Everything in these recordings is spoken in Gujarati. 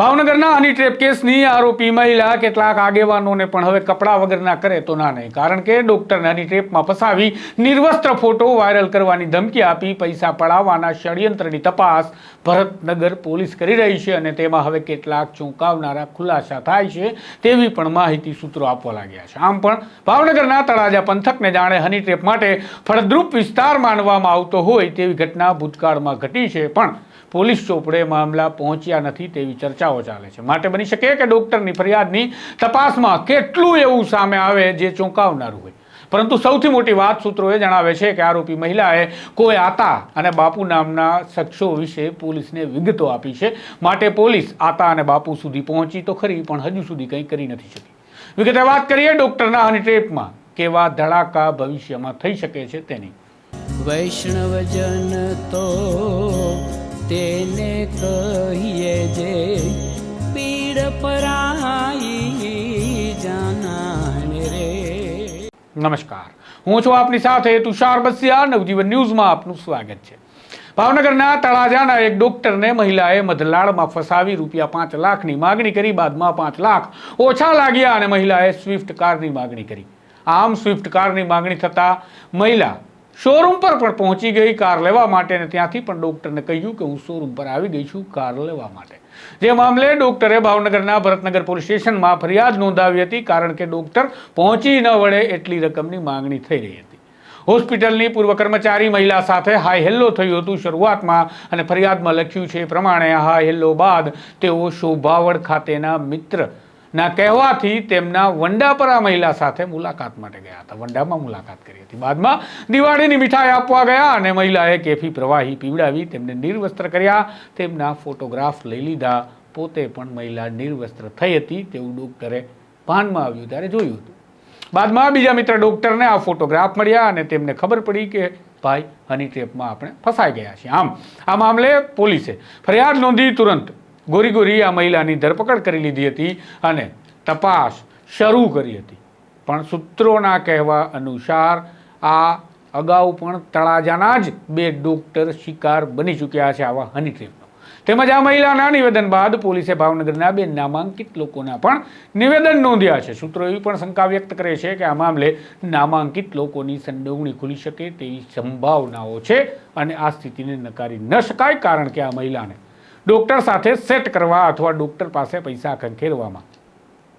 ભાવનગરના હની ટ્રેપ કેસની આરોપી મહિલા કેટલાક આગેવાનોને પણ હવે કપડાં વગરના કરે તો ના નહીં. કારણ કે ડોક્ટરને હની ટ્રેપમાં ફસાવી નિર્વસ્ત્ર ફોટો વાયરલ કરવાની ધમકી આપી પૈસા પડાવવાના ષડયંત્રની તપાસ ભરતનગર પોલીસ કરી રહી છે અને તેમાં હવે કેટલાક ચોંકાવનારા ખુલાસા થાય છે તેવી પણ માહિતી સૂત્રો આપવા લાગ્યા છે. આમ પણ ભાવનગરના તળાજા પંથકને જાણે હની ટ્રેપ માટે ફળદ્રુપ વિસ્તાર માનવામાં આવતો હોય તેવી ઘટના ભૂતકાળમાં ઘટી છે. પણ પોલીસ ચોપડે મામલા પહોંચ્યા નથી તેવી ચર્ચાઓ ચાલે છે. માટે બની શકે કે ડૉક્ટરની ફરિયાદની તપાસમાં કેટલું એવું સામે આવે જે ચોંકાવનારું હોય. પરંતુ સૌથી મોટી વાત સૂત્રોએ જણાવે છે કે આરોપી મહિલાએ કોઈ આતા અને બાપુ નામના શખ્સો વિશે પોલીસને વિગતો આપી છે. માટે પોલીસ આતા અને બાપુ સુધી પહોંચી તો ખરી, પણ હજુ સુધી કંઈ કરી નથી શકી. વિગતે વાત કરીએ ડૉક્ટરના હની ટ્રેપમાં કેવા ધડાકા ભવિષ્યમાં થઈ શકે છે તેની. વૈષ્ણવજન તો તેને કહીએ જે પીડ પરાઈ જાનાને રે. નમસ્કાર. હું છું આપની સાથે તુષાર બસિયા નવજીવન ન્યૂઝમાં આપનું સ્વાગત છે. ભાવનગરના તળાજાના એક ડોક્ટરને મહિલાએ મધલાળમાં ફસાવી રૂપિયા પાંચ લાખની માગણી કરી, બાદમાં પાંચ લાખ ઓછા લાગ્યા અને મહિલાએ સ્વિફ્ટ કારની માગણી કરી. આમ સ્વિફ્ટ કારની માગણી થતાં મહિલા શોરૂમ પર પણ પહોંચી ગઈ, કાર લેવા માટે અને ત્યાંથી પણ ડોક્ટરને કહ્યું કે હું શોરૂમ પર આવી ગઈ છું કાર લેવા માટે. જે મામલે ડોક્ટરે ભાવનગરના ભરતનગર પોલીસ સ્ટેશનમાં ફરિયાદ નોંધાવી હતી, કારણ કે ડોક્ટર પહોંચી ન વળે એટલી રકમની માંગણી થઈ રહી હતી. હોસ્પિટલની પૂર્વ કર્મચારી મહિલા સાથે હાય હેલ્લો થયું હતું શરૂઆતમાં અને ફરિયાદમાં લખ્યું છે એ પ્રમાણે હાય હેલ્લો બાદ તેઓ શોભાવડ ખાતેના મિત્ર ના કહેવાથી તેમના વંડાપરા મહિલા સાથે મુલાકાત માટે ગયા હતા. વંડામાં મુલાકાત કરી હતી. બાદમાં દિવાળીની મીઠાઈ આપવા ગયા અને મહિલાએ કેફી પ્રવાહી પીવડાવી, તેમને નિર્વસ્ત્ર કર્યા. તેમના ફોટોગ્રાફ લઈ લીધા. પોતે પણ મહિલા નિર્વસ્ત્ર થઈ હતી તેવું ડોક્ટરે ભાનમાં આવ્યું ત્યારે જોયું હતું. બાદમાં બીજા મિત્ર ડોક્ટરને આ ફોટોગ્રાફ મળ્યા અને તેમને ખબર પડી કે, ભાઈ, હની ટ્રેપમાં આપણે ફસાઈ ગયા છીએ. આમ, આ મામલે પોલીસે ફરિયાદ નોંધી તુરંત ગોરી ગોરી આ મહિલાની ધરપકડ કરી લીધી હતી અને તપાસ શરૂ કરી હતી. પણ સૂત્રોના કહેવા અનુસાર આ અગાઉ પણ તળાજાના જ બે ડોક્ટર શિકાર બની ચૂક્યા છે આવા હની ટ્રેપનો તેમજ આ મહિલાના નિવેદન બાદ પોલીસે ભાવનગરના બે નામાંકિત લોકોના પણ નિવેદન નોંધ્યા છે. સૂત્રો એવી પણ શંકા વ્યક્ત કરે છે કે આ મામલે નામાંકિત લોકોની સંડોવણી ખુલી શકે તેવી સંભાવનાઓ છે અને આ સ્થિતિને નકારી ન શકાય, કારણ કે આ મહિલાને ડોક્ટર સાથે સેટ કરવા અથવા ડોક્ટર પાસે પૈસા ખંખેરવામાં.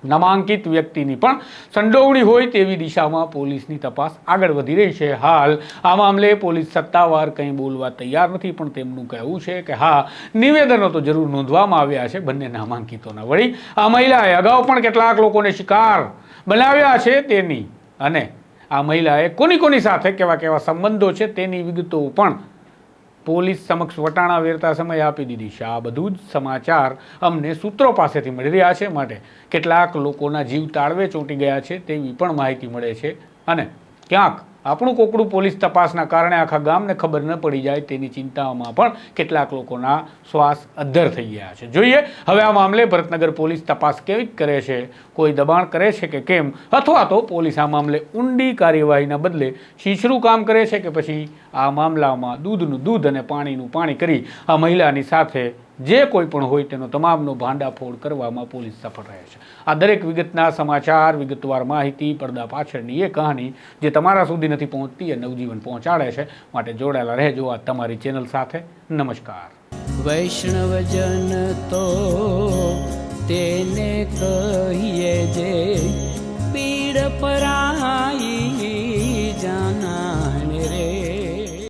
નામાંકિત વ્યક્તિની પણ સંડોવણી હોય તેવી દિશામાં પોલીસની તપાસ આગળ વધી રહી છે. હાલ આ મામલે પોલીસ સત્તાવાર કંઈ બોલવા તૈયાર નથી, પણ તેમનું કહેવું છે કે હા, નિવેદનો તો જરૂર નોંધવામાં આવ્યા છે બંને નામાંકિતોના વળી. આ મહિલાએ અગાઉ પણ કેટલાક લોકોને શિકાર બનાવ્યા છે તેની. અને આ મહિલાએ કોની કોની સાથે કેવા કેવા સંબંધો છે તેની વિગતો પણ પોલીસ સમક્ષ વટાણા વેરતા સમય આપી દીધી છે. આ બધું જ સમાચાર અમને સૂત્રો પાસેથી મળી રહ્યા છે. માટે કેટલાક લોકોના જીવ તાળવે ચોંટી ગયા છે તેવી પણ માહિતી મળે છે. અને ક્યાંક આપણું કોકડું પોલીસ તપાસના કારણે આખા ગામને ખબર ન પડી જાય તેની ચિંતાઓમાં પણ કેટલાક લોકોના શ્વાસ અદ્ધર થઈ ગયા છે. જોઈએ, હવે આ મામલે ભરતનગર પોલીસ તપાસ કેવી કરે છે? કોઈ દબાણ કરે છે કે કેમ? અથવા તો પોલીસ આ મામલે ઊંડી કાર્યવાહીના બદલે શીશરું કામ કરે છે કે પછી આ મામલામાં દૂધનું દૂધ અને પાણીનું પાણી કરી આ મહિલાની સાથે જે કોઈ પણ હોય તેનો તમામનો ભાંડાફોડ કરવામાં પોલીસ સફળ રહે છે. આ દરેક વિગતના સમાચાર, વિગતવાર માહિતી, પડદા પાછળની એ કહાની જે તમારા સુધી નથી પહોંચતી એ નવજીવન પહોંચાડે છે. માટે જોડાયેલા રહેજો આ તમારી ચેનલ સાથે. નમસ્કાર. વૈષ્ણવજન તો તેને કહીએ જે પીડ પરા